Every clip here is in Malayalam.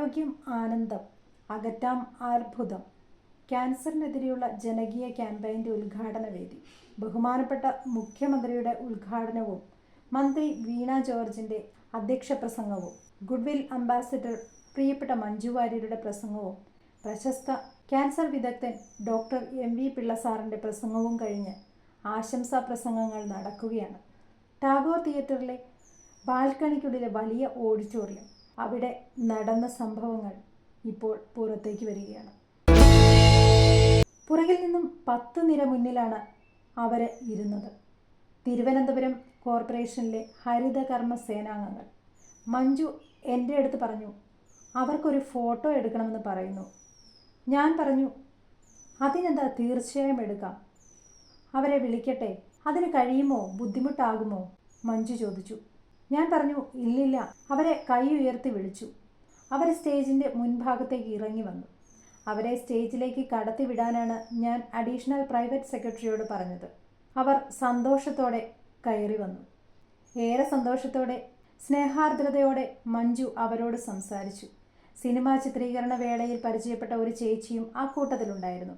ആരോഗ്യം ആനന്ദം അകറ്റാം അത്ഭുതം ക്യാൻസറിനെതിരെയുള്ള ജനകീയ ക്യാമ്പയിന്റെ ഉദ്ഘാടന വേദി ബഹുമാനപ്പെട്ട മുഖ്യമന്ത്രിയുടെ ഉദ്ഘാടനവും മന്ത്രി വീണ ജോർജിന്റെ അധ്യക്ഷ പ്രസംഗവും ഗുഡ്വിൽ അംബാസിഡർ പ്രിയപ്പെട്ട മഞ്ജു വാര്യരുടെ പ്രസംഗവും പ്രശസ്ത ക്യാൻസർ വിദഗ്ധൻ ഡോക്ടർ എം വി പിള്ള സാറിന്റെ പ്രസംഗവും കഴിഞ്ഞ് ആശംസാ പ്രസംഗങ്ങൾ നടക്കുകയാണ്. ടാഗോർ തിയേറ്ററിലെ ബാൽക്കണിക്കുള്ളിലെ വലിയ ഓഡിറ്റോറിയം അവിടെ നടന്ന സംഭവങ്ങൾ ഇപ്പോൾ പുറത്തേക്ക് വരികയാണ്. പുറകിൽ നിന്നും പത്ത് നിര മുന്നിലാണ് അവർ ഇരുന്നത്. തിരുവനന്തപുരം കോർപ്പറേഷനിലെ ഹരിതകർമ്മ സേനാംഗങ്ങൾ. മഞ്ജു എന്റെ അടുത്ത് പറഞ്ഞു അവർക്കൊരു ഫോട്ടോ എടുക്കണമെന്ന് പറയുന്നു. ഞാൻ പറഞ്ഞു അതിനെന്താ തീർച്ചയായും എടുക്കാം. അവരെ വിളിക്കട്ടെ. അതിന് കഴിയുമോ? ബുദ്ധിമുട്ടാകുമോ? മഞ്ജു ചോദിച്ചു. ഞാൻ പറഞ്ഞു ഇല്ലില്ല. അവരെ കൈ ഉയർത്തി വിളിച്ചു. അവർ സ്റ്റേജിന്റെ മുൻഭാഗത്തേക്ക് ഇറങ്ങി വന്നു. അവരെ സ്റ്റേജിലേക്ക് കടത്തിവിടാനാണ് ഞാൻ അഡീഷണൽ പ്രൈവറ്റ് സെക്രട്ടറിയോട് പറഞ്ഞത്. അവർ സന്തോഷത്തോടെ കയറി വന്നു. ഏറെ സന്തോഷത്തോടെ സ്നേഹാർദ്രതയോടെ മഞ്ജു അവരോട് സംസാരിച്ചു. സിനിമാ ചിത്രീകരണ വേളയിൽ പരിചയപ്പെട്ട ഒരു ചേച്ചിയും ആ കൂട്ടത്തിലുണ്ടായിരുന്നു.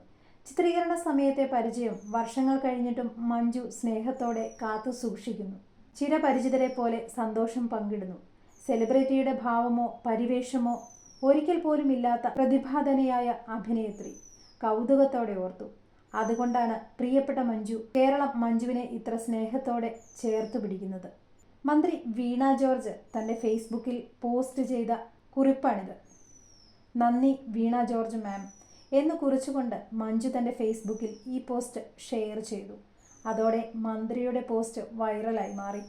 ചിത്രീകരണ സമയത്തെ പരിചയം വർഷങ്ങൾ കഴിഞ്ഞിട്ടും മഞ്ജു സ്നേഹത്തോടെ കാത്തു സൂക്ഷിക്കുന്നു. ചിരപരിചിതരെ പോലെ സന്തോഷം പങ്കിടുന്നു. സെലിബ്രിറ്റിയുടെ ഭാവമോ പരിവേഷമോ ഒരിക്കൽ പോലും ഇല്ലാത്ത പ്രതിഭാധനയായ അഭിനേത്രി കൗതുകത്തോടെ ഓർത്തു. അതുകൊണ്ടാണ് പ്രിയപ്പെട്ട മഞ്ജു കേരളം മഞ്ജുവിനെ ഇത്ര സ്നേഹത്തോടെ ചേർത്തു പിടിക്കുന്നത്. മന്ത്രി വീണ ജോർജ് തന്റെ ഫേസ്ബുക്കിൽ പോസ്റ്റ് ചെയ്ത കുറിപ്പാണിത്. നന്ദി വീണ ജോർജ് മാം എന്ന് കുറിച്ചുകൊണ്ട് മഞ്ജു തന്റെ ഫേസ്ബുക്കിൽ ഈ പോസ്റ്റ് ഷെയർ ചെയ്തു. അതോടെ മന്ത്രിയുടെ പോസ്റ്റ് വൈറലായി മാറി